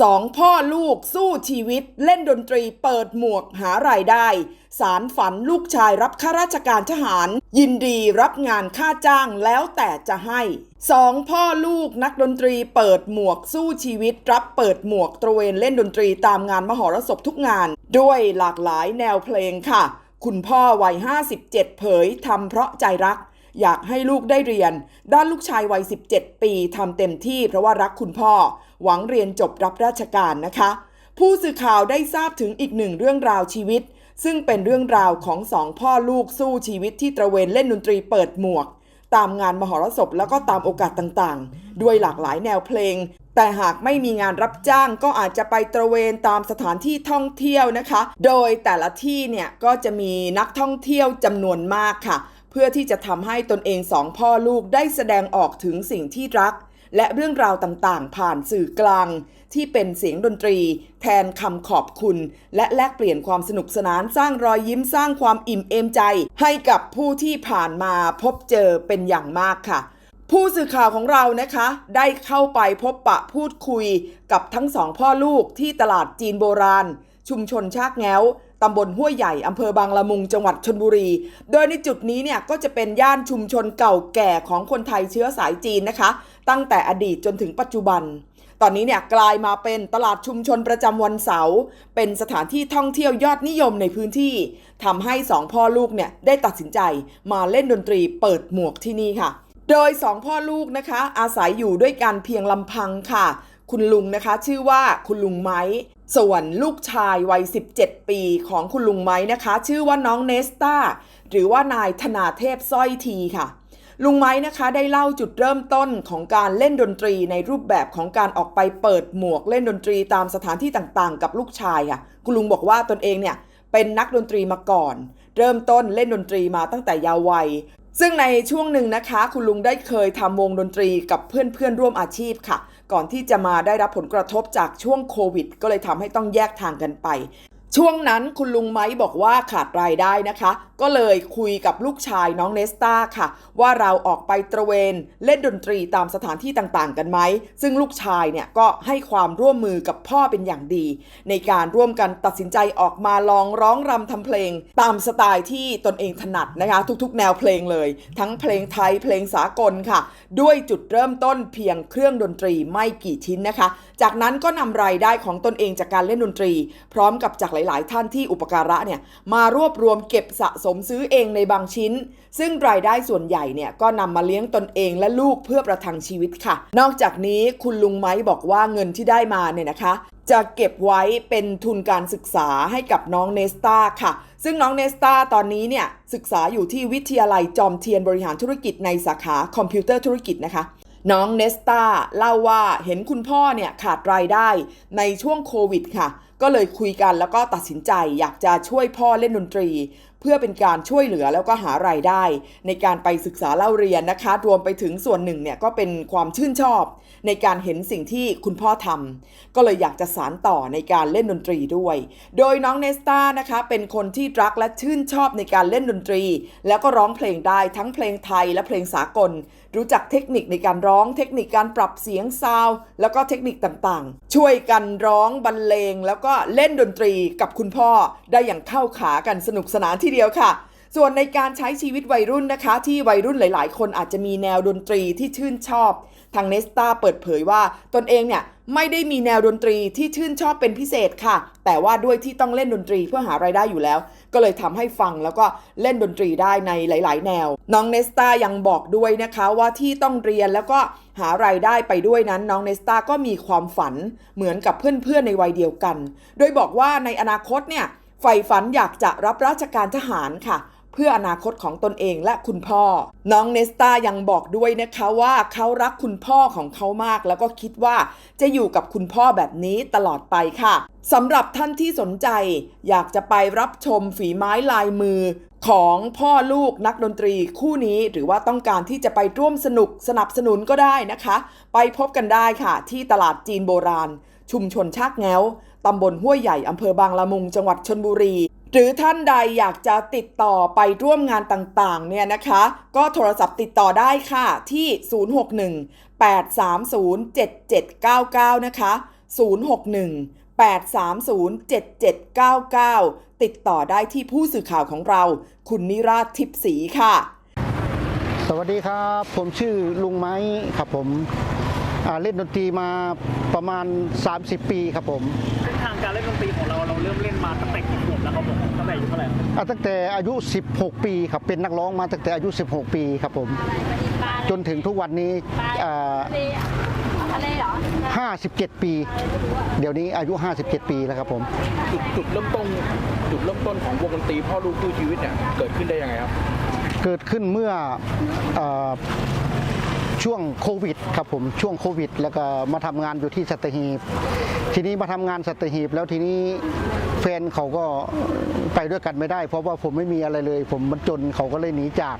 สองพ่อลูกสู้ชีวิตเล่นดนตรีเปิดหมวกหารายได้ สารฝันลูกชายรับข้าราชการทหาร ยินดีรับงานค่าจ้างแล้วแต่จะให้สองพ่อลูกนักดนตรีเปิดหมวกสู้ชีวิต รับเปิดหมวกตระเวนเล่นดนตรีตามงานมหรสพทุกงาน ด้วยหลากหลายแนวเพลงค่ะ คุณพ่อวัย 57 เผยทำเพราะใจรัก อยากให้ลูกได้เรียน ด้านลูกชายวัย 17 ปีทำเต็มที่เพราะว่ารักคุณพ่อ หวังเรียนจบรับราชการนะคะ ผู้สื่อข่าวได้ทราบถึงอีกหนึ่งเรื่องราวชีวิต ซึ่งเป็นเรื่องราวของสองพ่อลูกสู้ชีวิตที่ตระเวนเล่นดนตรีเปิดหมวก ตามงานมหรสพแล้วก็ตามโอกาสต่างๆ ด้วยหลากหลายแนวเพลง แต่หากไม่มีงานรับจ้างก็อาจจะไปตระเวนตามสถานที่ท่องเที่ยวนะคะ โดยแต่ละที่เนี่ยก็จะมีนักท่องเที่ยวจำนวนมากค่ะ เพื่อที่จะทำให้ตนเองสองพ่อลูกได้แสดงออกถึงสิ่งที่รัก และเรื่องราวต่างๆ ผ่านสื่อกลาง ที่เป็นเสียงดนตรี แทนคำขอบคุณ และแลกเปลี่ยนความสนุกสนานสร้างรอยยิ้มสร้างความอิ่มเอมใจ ให้กับผู้ที่ผ่านมาพบเจอเป็นอย่างมากค่ะผู้สื่อข่าวของเรานะคะ ได้เข้าไปพบปะพูดคุยกับทั้งสองพ่อลูกที่ตลาดจีนโบราณ ชุมชนชากแง้ว ตำบลห้วยใหญ่อำเภอบางละมุงจังหวัดชนบุรี โดยในจุดนี้เนี่ยก็จะเป็นย่านชุมชนเก่าแก่ของคนไทยเชื้อสายจีนนะคะ ตั้งแต่อดีตจนถึงปัจจุบัน ตอนนี้เนี่ยกลายมาเป็นตลาดชุมชนประจำวันเสาร์เป็นสถานที่ท่องเที่ยวยอดนิยมในพื้นที่ทำให้สองพ่อลูกเนี่ยได้ตัดสินใจมาเล่นดนตรีเปิดหมวกที่นี่ค่ะ โดยสองพ่อลูกนะคะ อาศัยอยู่ด้วยกันเพียงลำพังค่ะคุณลุงนะคะชื่อว่าคุณลุงไม้ ส่วนลูกชายวัย 17 ปีของคุณลุงไม้นะคะ ชื่อว่าน้องเนสตาหรือว่านายธนาเทพสร้อยทีค่ะ ลุงไม้นะคะได้เล่าจุดเริ่มต้นของการเล่นดนตรีในรูปแบบของการออกไปเปิดหมวกเล่นดนตรีตามสถานที่ต่างๆ กับลูกชายค่ะ คุณลุงบอกว่าตนเองเนี่ยเป็นนักดนตรีมาก่อน เริ่มต้นเล่นดนตรีมาตั้งแต่ยาววัย ซึ่งในช่วงหนึ่งนะคะ คุณลุงได้เคยทำวงดนตรีกับเพื่อนๆร่วมอาชีพค่ะ ก่อนที่จะมาได้รับผลกระทบจากช่วงโควิด ก็เลยทำให้ต้องแยกทางกันไป ช่วงนั้นคุณลุงไม้บอกว่าขาดรายได้นะคะ ก็เลยคุยกับลูกชายน้องเนสตาค่ะ ว่าเราออกไปตระเวนเล่นดนตรีตามสถานที่ต่างๆ กันไหม ซึ่งลูกชายเนี่ยก็ให้ความร่วมมือกับพ่อเป็นอย่างดี ในการร่วมกันตัดสินใจออกมาลองร้องรำทำเพลง ตามสไตล์ที่ตนเองถนัดนะคะ ทุกๆ แนวเพลงเลย ทั้งเพลงไทยเพลงสากลค่ะ ด้วยจุดเริ่มต้นเพียงเครื่องดนตรีไม่กี่ชิ้นนะคะ จากนั้นก็นำรายได้ของตนเองจากการเล่นดนตรี พร้อมกับจากหลาย ๆ ท่านที่อุปการะเนี่ยมารวบรวมเก็บสะสมซื้อเองในบางชิ้น ซึ่งรายได้ส่วนใหญ่เนี่ยก็นำมาเลี้ยงตนเองและลูกเพื่อประทังชีวิตค่ะ นอกจากนี้คุณลุงไม้บอกว่าเงินที่ได้มาเนี่ยนะคะ จะเก็บไว้เป็นทุนการศึกษาให้กับน้องเนสตาค่ะ ซึ่งน้องเนสตาตอนนี้เนี่ยศึกษาอยู่ที่วิทยาลัยจอมเทียนบริหารธุรกิจในสาขาคอมพิวเตอร์ธุรกิจนะคะน้องเนสตาเล่าว่าเห็นคุณพ่อเนี่ยขาดรายได้ในช่วงโควิดค่ะ ก็เลยคุยกันแล้วก็ตัดสินใจอยากจะช่วยพ่อเล่นดนตรี เพื่อเป็นการช่วยเหลือแล้วก็หารายได้ ในการไปศึกษาเล่าเรียนนะคะ รวมไปถึงส่วนหนึ่งเนี่ยก็เป็นความชื่นชอบ ในการเห็นสิ่งที่คุณพ่อทำก็เลยอยากจะสานต่อในการเล่นดนตรีด้วย โดยน้องเนสตานะคะเป็นคนที่รักและชื่นชอบในการเล่นดนตรี แล้วก็ร้องเพลงได้ทั้งเพลงไทยและเพลงสากลรู้จักเทคนิคในการร้อง เทคนิคการปรับเสียงซาว แล้วก็เทคนิคต่างๆ ช่วยกันร้องบรรเลง แล้วก็เล่นดนตรีกับคุณพ่อได้อย่างเข้าขากันสนุกสนานทีเดียวค่ะ ส่วนในการใช้ชีวิตวัยรุ่นนะคะ ที่วัยรุ่นหลาย ๆ คนอาจจะมีแนวดนตรีที่ชื่นชอบ ทางเนสตาเปิดเผยว่าตนเองเนี่ยไม่ได้มีแนวดนตรีที่ชื่นชอบเป็นพิเศษค่ะ แต่ว่าด้วยที่ต้องเล่นดนตรีเพื่อหารายได้อยู่แล้ว ก็เลยทำให้ฟังแล้วก็เล่นดนตรีได้ในหลาย ๆ แนว น้องเนสตายังบอกด้วยนะคะว่าที่ต้องเรียนแล้วก็หารายได้ไปด้วยนั้น น้องเนสตาก็มีความฝันเหมือนกับเพื่อน ๆ ในวัยเดียวกัน โดยบอกว่าในอนาคตเนี่ยใฝ่ฝันอยากจะรับราชการทหารค่ะ เพื่ออนาคตของตนเองและคุณพ่อ น้องเนสตายังบอกด้วยนะคะว่าเขารักคุณพ่อของเขามาก แล้วก็คิดว่าจะอยู่กับคุณพ่อแบบนี้ตลอดไปค่ะสำหรับท่านที่สนใจ อยากจะไปรับชมฝีไม้ลายมือของพ่อลูกนักดนตรีคู่นี้หรือว่าต้องการที่จะไปร่วมสนุกสนับสนุนก็ได้นะคะ ไปพบกันได้ค่ะ ที่ตลาดจีนโบราณ ชุมชนชากแง้วตำบลห้วยใหญ่อำเภอบางละมุงจังหวัดชนบุรี หรือท่านใดอยากจะติดต่อไปร่วมงานต่างๆ เนี่ยนะคะ ก็โทรศัพท์ติดต่อได้ค่ะที่ 061 830 7799 นะคะ 061 830 7799 ติดต่อได้ที่ผู้สื่อข่าวของเรา คุณนิราชทิพย์ศรีค่ะ สวัสดีครับ ผมชื่อลุงไม้ครับผม เล่นดนตรีมาประมาณ 30 ปีครับผมเส้นทางการเล่นดนตรีของเราเราเริ่มเล่นมาตั้งแต่กี่ขวบแล้วครับผมตั้งแต่อายุเท่าไหร่ครับอ่าตั้งแต่อายุ 16 ปีครับเป็นนักร้องมาตั้งแต่อายุ 16 ปีครับผม จนถึงทุกวันนี้อ่าทะเลเหรอ57 ปี เดี๋ยวนี้อายุ 57 ปีแล้วครับผม จุดจุดเริ่มต้นจุดเริ่มต้นของวงดนตรีพ่อลูกคู่ชีวิตเนี่ยเกิดขึ้นได้ยังไงครับ เกิดขึ้นเมื่อเออ ช่วงโควิดครับผมช่วงโควิด แล้วก็มาทำงานอยู่ที่สัตหีบ ทีนี้มาทำงานสัตหีบ แล้วทีนี้แฟนเขาก็ไปด้วยกันไม่ได้ เพราะว่าผมไม่มีอะไรเลย ผมมันจนเขาก็เลยหนีจาก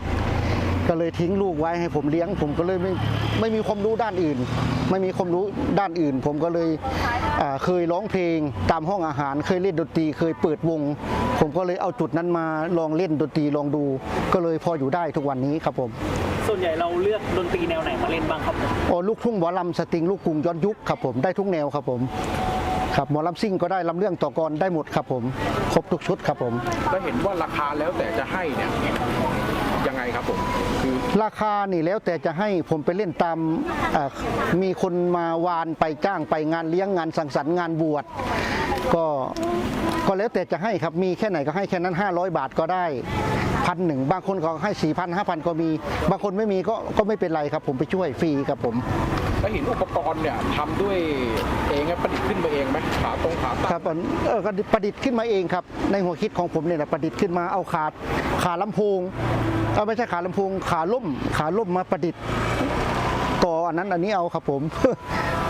ก็เลยทิ้งลูกไว้ให้ผมเลี้ยง ผมก็เลยไม่ไม่มีความรู้ด้านอื่น ไม่มีความรู้ด้านอื่น ผมก็เลยเคยร้องเพลงตามห้องอาหาร เคยเล่นดนตรี เคยเปิดวง ผมก็เลยเอาจุดนั้นมาลองเล่นดนตรีลองดู ก็เลยพออยู่ได้ทุกวันนี้ครับผม ส่วนใหญ่เราเลือกดนตรีแนวไหนมาเล่นบ้างครับผมโอ้ลูกทุ่งหมอลำสตริงลูกกรุงย้อนยุคครับผมได้ทุกแนวครับผมครับหมอลำซิ่งก็ได้ลำเรื่องต่อกรได้หมดครับผม ครบทุกชุดครับผมก็เห็นว่าราคาแล้วแต่จะให้เนี่ยยังไงครับผมคือราคานี่แล้วแต่จะให้ผมไปเล่นตามเอ่อมีคนมาวานไปจ้างไปงานเลี้ยงงานสังสรรค์งานบวชก็ก็แล้วแต่จะให้ครับมีแค่ไหนก็ให้แค่นั้น 500 บาทก็ได้ พันหนึ่งบางคนก็ให้4 0 0 0 5,000ก็มี บางคนไม่มีก็ก็ไม่เป็นไรครับ ผมไปช่วยฟรีครับผมก็เห็นอุปกรณ์เนี่ยทำด้วยเองอะประดิษฐ์ขึ้นมาเองไหมขาตรงขาตั้งครับเออก็ประดิษฐ์ขึ้นมาเองครับ ในหัวคิดของผมเนี่ยนะประดิษฐ์ขึ้นมาเอาขาขาลำโพงเอาไม่ใช่ขาลำโพงขาล่มขาล่มมาประดิษฐ์ต่ออันนั้นอันนี้เอาครับผม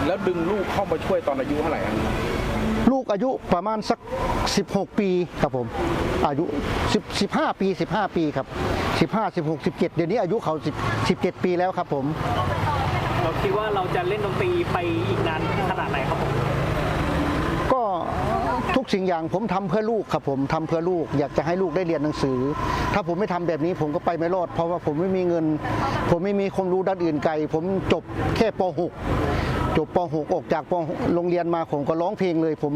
แล้วดึงลูกเข้ามาช่วยตอนอายุเท่าไหร่อะ ลูกอายุประมาณสัก 16 ปีครับผม อายุ10 15 ปี 15 ปีครับ 15 16 17 เดี๋ยวนี้อายุเขา10 17 ปีแล้วครับผม เราคิดว่าเราจะเล่นดนตรีไปอีกนานขนาดไหนครับผม ก็ทุกสิ่งอย่างผมทำเพื่อลูกครับผมทำเพื่อลูกอยากจะให้ลูกได้เรียนหนังสือ ถ้าผมไม่ทำแบบนี้ผมก็ไปไม่รอด เพราะว่าผมไม่มีเงิน ผมไม่มีความรู้ด้านอื่นไกล ผมจบแค่ป .6 จบป .6 ออกจากปโรงเรียนมาผมก็ร้องเพลงเลย ผม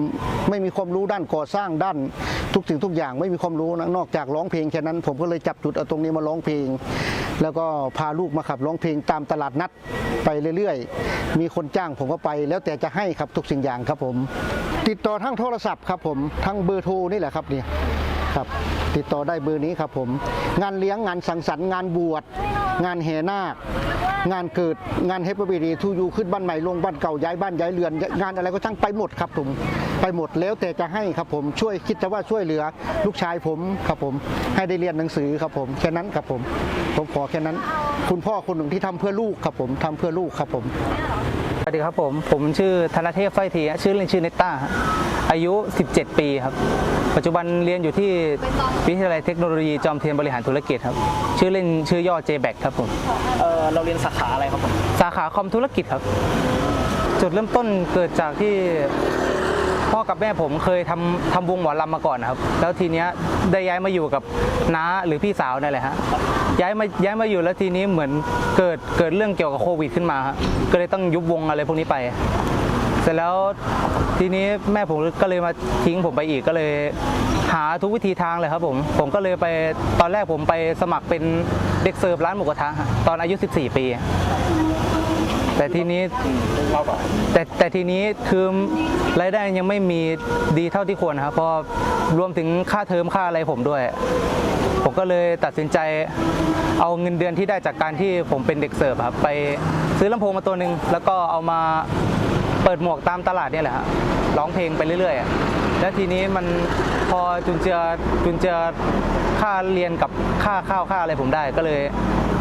ไม่มีความรู้ด้านก่อสร้างด้านทุกสิ่งทุกอย่างไม่มีความรู้นะนอกจากร้องเพลงแค่นั้น ผมก็เลยจับจุดเอาตรงนี้มาร้องเพลง แล้วก็พาลูกมาขับร้องเพลงตามตลาดนัดไปเรื่อยๆ มีคนจ้างผมก็ไป แล้วแต่จะให้ครับทุกสิ่งอย่างครับผม ติดต่อทางโทรศัพท์ครับผมทางเบอร์โทรนี่แหละครับเนี่ย ครับ ติดต่อได้เบอร์นี้ครับผม งานเลี้ยงงานสังสรรค์งานบวชงานแห่นาคงานเกิดงานเฮปปี้ดีทูยูขึ้นบ้านใหม่ลงบ้านเก่าย้ายบ้านย้ายเรือน งานอะไรก็ช่างไปหมดครับผมไปหมดแล้วแต่จะให้ครับผมช่วยคิดแต่ว่าช่วยเหลือลูกชายผมครับผม ให้ได้เรียนหนังสือครับผมแค่นั้นครับผม ผมขอแค่นั้น คุณพ่อคนหนึ่งที่ทำเพื่อลูกครับผมทำเพื่อลูกครับผม สวัสดีครับผม ผมชื่อธนเทพไฟทีฮะชื่อเล่นชื่อเนตต้าฮะอายุ 17 ปีครับ ปัจจุบันเรียนอยู่ที่วิทยาลัยเทคโนโลยีจอมเทียนบริหารธุรกิจครับ ชื่อเล่นชื่อย่อ JBack ครับผมเออเราเรียนสาขาอะไรครับผม สาขาคอมธุรกิจครับ จุดเริ่มต้นเกิดจากที่ พ่อกับแม่ผมเคยทำทำวงหมอลำมาก่อนนะครับ แล้วทีเนี้ยได้ย้ายมาอยู่กับน้าหรือพี่สาวนั่นแหละฮะย้ายมาย้ายมาอยู่แล้วทีนี้เหมือนเกิดเกิดเรื่องเกี่ยวกับโควิดขึ้นมาฮะก็เลยต้องยุบวงอะไรพวกนี้ไป เสร็จแล้วทีนี้แม่ผมก็เลยมาทิ้งผมไปอีกก็เลย หาทุกวิธีทางเลยครับผม ผมก็เลยไปตอนแรกผมไปสมัครเป็นเด็กเสิร์ฟร้านหมูกระทะฮะตอนอายุ 14 ปี แต่ทีนี้เล่าต่อแต่แต่ทีนี้คือรายได้ยังไม่มีดีเท่าที่ควรนะครับเพราะรวมถึงค่าเทอมค่าอะไรผมด้วย ผมก็เลยตัดสินใจเอาเงินเดือนที่ได้จากการที่ผมเป็นเด็กเสิร์ฟครับไปซื้อลำโพงมาตัวหนึ่งแล้วก็เอามาเปิดหมวกตามตลาดเนี่ยแหละฮะร้องเพลงไปเรื่อยๆอะแล้วทีนี้มันพอจุนเจือจุนเจือค่าเรียนกับค่าข้าวค่าอะไรผมได้ก็เลย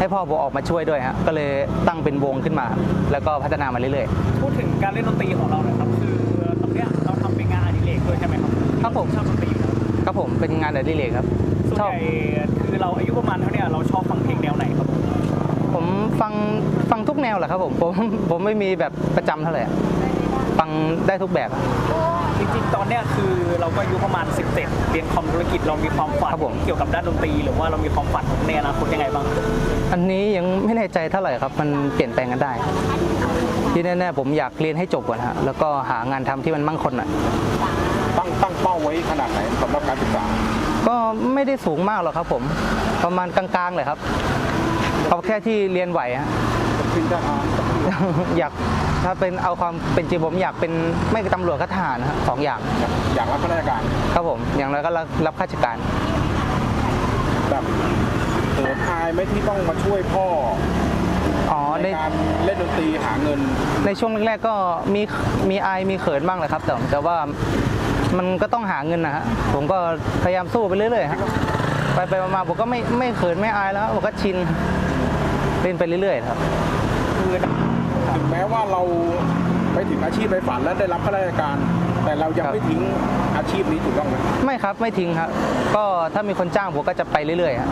ให้พ่อผมออกมาช่วยด้วยฮะก็เลยตั้งเป็นวงขึ้นมา แล้วก็พัฒนามาเรื่อยๆพูดถึงการเล่นดนตรีของเราหน่อยครับ คือตรงเนี้ยเราทำเป็นงานอดิเรกด้วยใช่ไหมครับครับผมชอบดนตรีอยู่แล้วครับผมเป็นงานอดิเรกครับ ส่วนชอบ ใหญ่คือเราอายุประมาณเท่าเนี้ยเราชอบฟังเพลงแนวไหนครับผมผมฟังฟังทุกแนวแหละครับผมผมผมไม่มีแบบประจำเท่าไหร่อะ ฟังได้ทุกแบบอะจริงๆ ตอนเนี้ยคือเราก็อายุประมาณ 17เรียนคอมธุรกิจเรามีความฝันครับผม เกี่ยวกับด้านดนตรี หรือว่าเรามีความฝันในอนาคตยังไงบ้าง อันนี้ยังไม่แน่ใจเท่าไหร่ครับ มันเปลี่ยนแปลงกันได้แที่แน่ๆผมอยากเรียนให้จบก่อนฮะแล้วก็หางานทำที่มันมั่งคงหน่อยตั้งตั้งเป้าไว้ขนาดไหนสำหรับการศึกษาก็ไม่ได้สูงมากหรอกครับผม ประมาณกลางๆเลยครับเอาแค่ที่เรียนไหวฮะ ขึ้นทหารอยาก ถ้าเป็นเอาความเป็นจริงผมอยากเป็นไม่ตำรวจก็ทหารนะฮะสองอย่างอยากรับข้าราชการครับผมอย่างน้อยก็รับรับข้าราชการแบบเขินอายไหมที่ต้องมาช่วยพ่ออ๋อในในการเล่นดนตรีหาเงินในช่วงแรกๆก็มีมีอายมีเขินบ้างแหละครับ แต่แต่ว่ามันก็ต้องหาเงินนะฮะผมก็พยายามสู้ไปเรื่อยๆฮะไปไปมาๆผมก็ไม่ไม่เขินไม่อายแล้วผมก็ชินเล่นไปเรื่อยๆครับคือถึงแม้ว่าเราไปถึงอาชีพในฝันและได้รับข้าราชการ แต่เรายังครับ ไม่ทิ้งอาชีพนี้ถูกต้องไหมไม่ครับไม่ทิ้งครับ ก็ถ้ามีคนจ้างผมก็จะไปเรื่อยๆฮะ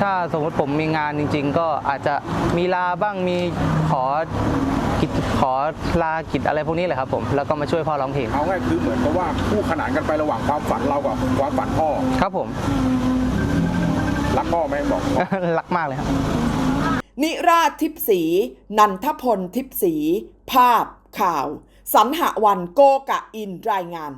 ถ้าสมมติผมมีงานจริง ๆ ก็อาจจะมีลาบ้างมีขอกิจขอลากิจอะไรพวกนี้แหละครับผมแล้วก็มาช่วยพ่อร้องเพลงเอาง่ายคือเหมือนกับว่าคู่ขนานกันไประหว่างความฝันเรากับความฝันพ่อครับผม รักพ่อไหมบอก รักมากเลยครับ นิราชทิพสี นันทพลทิพสี ภาพข่าว สันหวันโกกะอินรายงาน